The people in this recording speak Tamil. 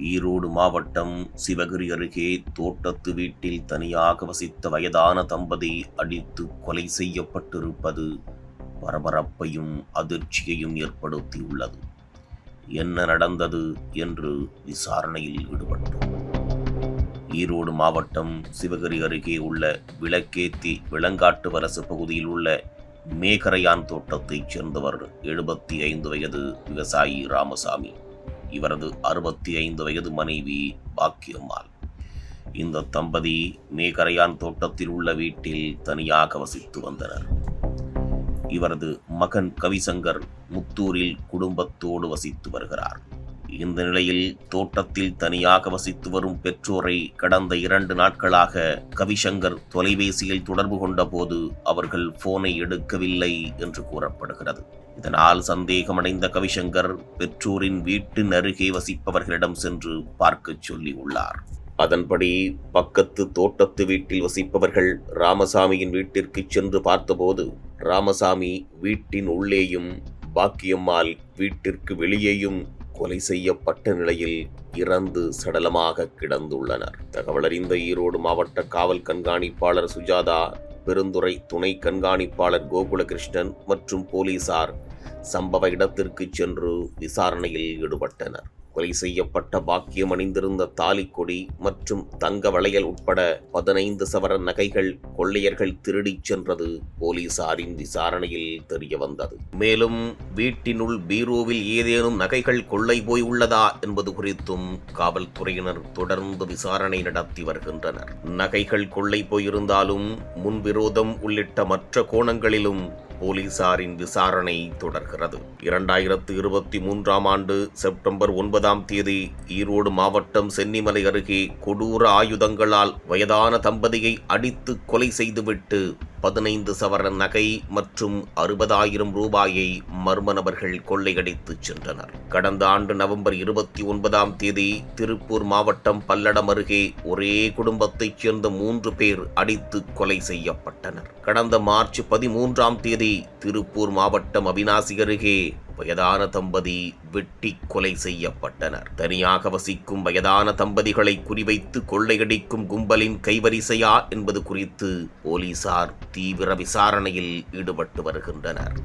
ஈரோடு மாவட்டம் சிவகிரி அருகே தோட்டத்து வீட்டில் தனியாக வசித்த வயதான தம்பதி அடித்து கொலை செய்யப்பட்டிருப்பது பரபரப்பையும் அதிர்ச்சியையும் ஏற்படுத்தியுள்ளது. என்ன நடந்தது என்று விசாரணையில் ஈடுபட்டோம். ஈரோடு மாவட்டம் சிவகிரி அருகே உள்ள விளக்கேத்தி விளங்காட்டு வரசு பகுதியில் உள்ள மேகரையான் தோட்டத்தைச் சேர்ந்தவர் எழுபத்தி ஐந்து வயது விவசாயி ராமசாமி. இவரது அறுபத்தி ஐந்து வயது மனைவி பாக்கியம்மாள். இந்த தம்பதி மேகரையான் தோட்டத்தில் உள்ள வீட்டில் தனியாக வசித்து வந்தனர். இவரது மகன் கவிசங்கர் முத்தூரில் குடும்பத்தோடு வசித்து வருகிறார். இந்த நிலையில் தோட்டத்தில் தனியாக வசித்து வரும் பெற்றோரை கடந்த இரண்டு நாட்களாக கவிசங்கர் தொலைபேசியில் தொடர்பு கொண்டபோது அவர்கள் போனை எடுக்கவில்லை என்று கூறப்படுகிறது. இதனால் சந்தேகமடைந்த கவிசங்கர் பெற்றோரின் வீட்டின் அருகே வசிப்பவர்களிடம் சென்று பார்க்கச் சொல்லி உள்ளார் அதன்படி பக்கத்து தோட்டத்து வீட்டில் வசிப்பவர்கள் ராமசாமியின் வீட்டிற்கு சென்று பார்த்தபோது ராமசாமி வீட்டின் உள்ளேயும் பாக்கியம்மாள் வீட்டிற்கு வெளியேயும் கொலை செய்யப்பட்ட நிலையில் இறந்து சடலமாக கிடந்துள்ளனர். தகவலறிந்த ஈரோடு மாவட்ட காவல் கண்காணிப்பாளர் சுஜாதா பெருந்துறை துணை கண்காணிப்பாளர் கோகுலகிருஷ்ணன் மற்றும் போலீசார் சம்பவ இடத்திற்கு சென்று விசாரணையில் ஈடுபட்டனர். கொலை செய்யப்பட்ட பாக்கியம் அணிந்திருந்த தாலிக்கொடி மற்றும் தங்க வளையல் உட்பட பதினைந்து சவர நகைகள் கொள்ளையர்கள் திருடிச் சென்றது போலீசாரின் விசாரணையில் தெரிய வந்தது. மேலும் வீட்டினுள் பீரோவில் ஏதேனும் நகைகள் கொள்ளை போய் உள்ளதா என்பது குறித்தும் காவல்துறையினர் தொடர்ந்து விசாரணை நடத்தி வருகின்றனர். நகைகள் கொள்ளை போயிருந்தாலும் முன்விரோதம் உள்ளிட்ட மற்ற கோணங்களிலும் போலீசாரின் விசாரணை தொடர்கிறது. இரண்டாயிரத்து இருபத்தி மூன்றாம் ஆண்டு செப்டம்பர் ஒன்பதாம் தேதி ஈரோடு மாவட்டம் சென்னிமலை அருகே கொடூர ஆயுதங்களால் வயதான தம்பதியை அடித்து கொலை செய்துவிட்டு பதினைந்து சவர நகை மற்றும் அறுபதாயிரம் ரூபாயை மர்ம நபர்கள் கொள்ளையடித்து சென்றனர். கடந்த ஆண்டு நவம்பர் இருபத்தி ஒன்பதாம் தேதி திருப்பூர் மாவட்டம் பல்லடம் அருகே ஒரே குடும்பத்தைச் சேர்ந்த மூன்று பேர் அடித்து கொலை செய்யப்பட்டனர். கடந்த மார்ச் பதிமூன்றாம் தேதி திருப்பூர் மாவட்டம் அவினாசி அருகே வயதான தம்பதி வெட்டி கொலை செய்யப்பட்டனர். தனியாக வசிக்கும் வயதான தம்பதிகளை குறிவைத்து கொள்ளையடிக்கும் கும்பலின் கைவரிசையா என்பது குறித்து போலீசார் தீவிர விசாரணையில் ஈடுபட்டு வருகின்றனர்.